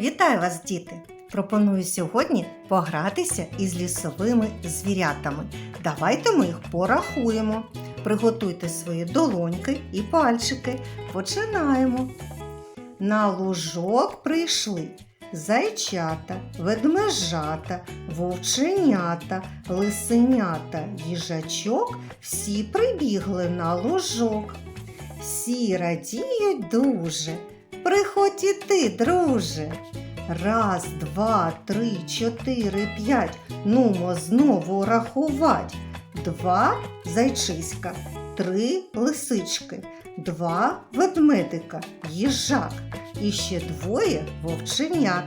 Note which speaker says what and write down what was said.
Speaker 1: Вітаю вас, діти! Пропоную сьогодні погратися із лісовими звірятами. Давайте ми їх порахуємо. Приготуйте свої долоньки і пальчики. Починаємо. На лужок прийшли зайчата, ведмежата, вовченята, лисенята, їжачок. Всі прибігли на лужок. Всі радіють дуже. Приходь і ти, друже. Раз, два, три, чотири, п'ять. Нумо знову рахувать. Два зайчиська, три лисички, два ведмедика, їжак і ще двоє вовченят.